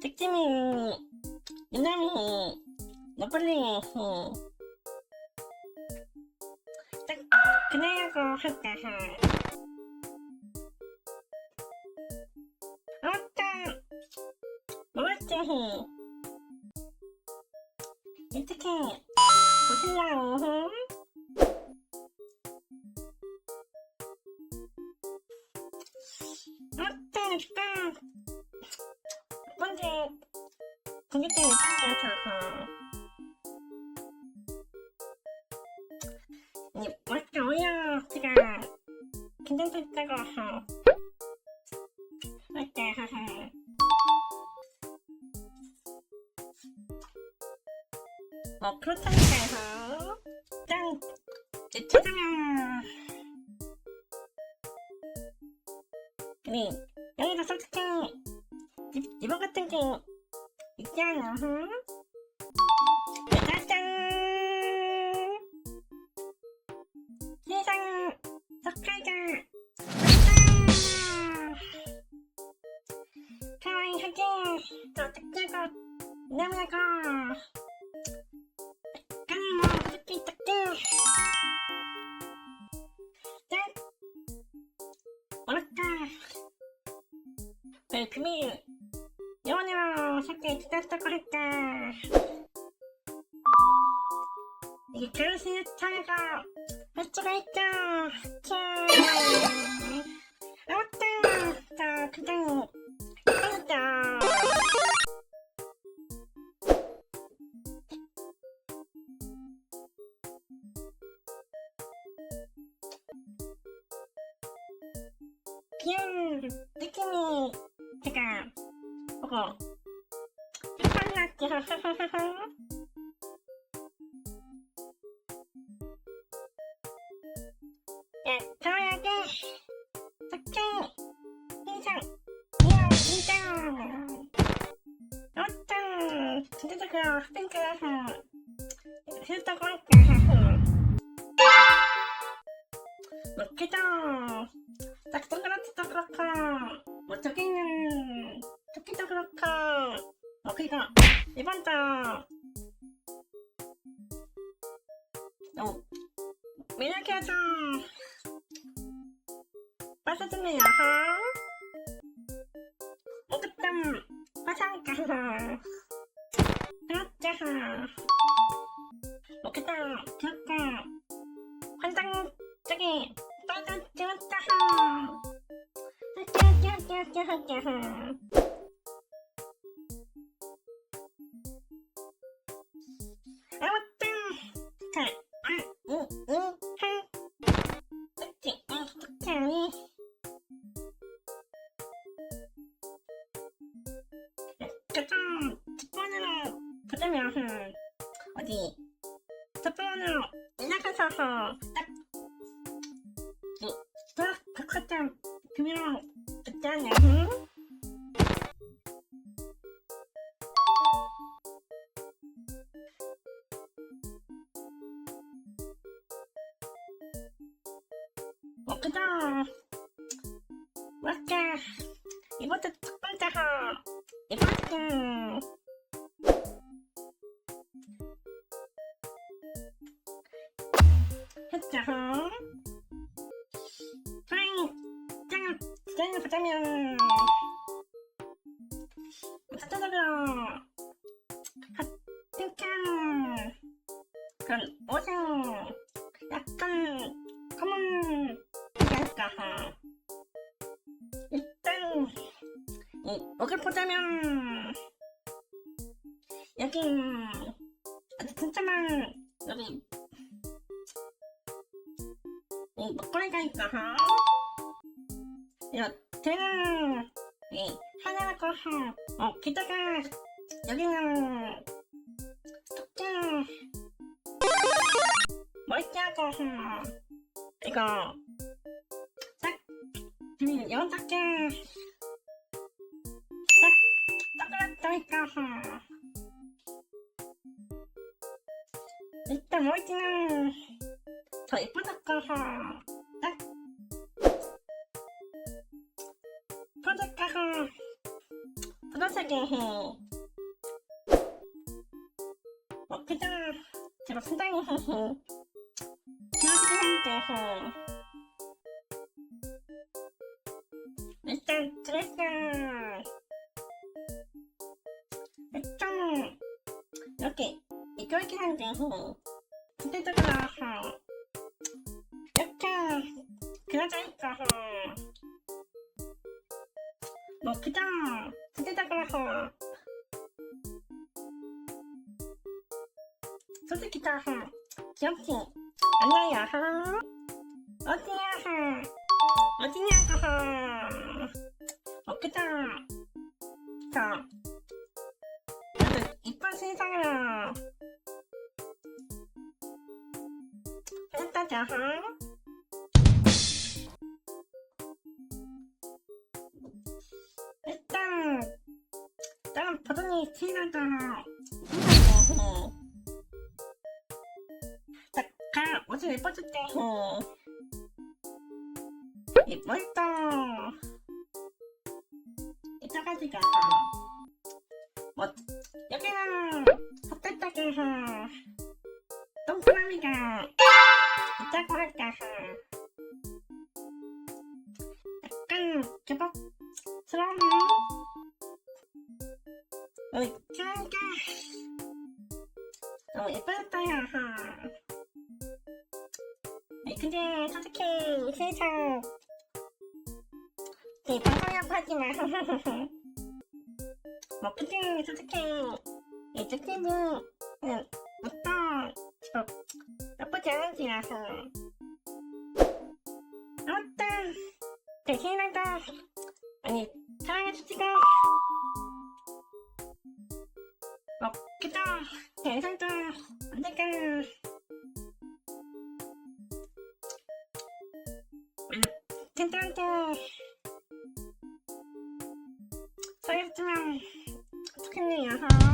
敵に、南に、残りに、クレヨンを振ってさ、おっちゃん、おっちきん、敵に、星が、うん、 그렇기 때문에 사람들이 이제 뭐랄까 오히려 제가 괜찮다고 할때 하하. 뭐 프로토니까에서 いっちゃうのふんペタちゃんキリさんそっかいちゃんかわいいはけとってきゃこなめだこえー、組さて、ところか。ったの、めっちゃた。おっーと、くだ。ピュー、できみてか、ここ。 야 저에게 먹기도 딱 동그랗지도 그렇고 뭐 저기는 이번 장 어. 이렇게 해서 빠져주면 야하 오급점 화상가하 그렇자하 목욕탕 귀엽다 환장적인 빨간 귀엽다하 귀엽 귀엽 귀엽 있으면 음, 어디 대표원으로 연락하셔서 딱 백화점 금융 있잖아요. 음? 그냥 이렇게 이것도 첫 번째 하 이번 주 짜잔 짱! 짱! 짜장면! 짜장면! 칭찬! 그럼 오징! 약간 검은 약간 일단 이 먹을 보자면 여기 진짜만 여기 えっ、これがいいかな？やってるえー、花子さん、起きたかやりなとってもう一回こうさ行こう。さっ、うん、4択さっ、だっらどいこう。さいったもう一回タイプだから。プだから。プロセゲヘ。僕だ。プロスダイヘヘ。気持ちなんてヘ。めっちゃくれた。めっちゃ。ロケ。い。くわけなんてヘ。ポテトから。게 그려져 있어 해. 뭐 그냥 그때다가 해. 솔직히 다 해. 귀엽지? 아니야 해. 어디야 해. 어디냐고 해. 어 그냥 자 나도 이쁜 세상을 했다자 해. 일 ひなた、ひなたほたか、おしりぽつてほいぽいといたがじがもっよけろほたたけほどんくらみがいたこらかほたっか、けぼすらん 어이 짱가 너무 야 아니 근데 솔직히 세상 네 방송이라고 하지만 뭐 근데 솔직히 이 특집은 그냥 어떤 저 나쁘지 않은 지라서. 아무튼 대신하다. 아니 사랑해주지가 안될까. 탱탱탱 사겠지만 어떻게 했냐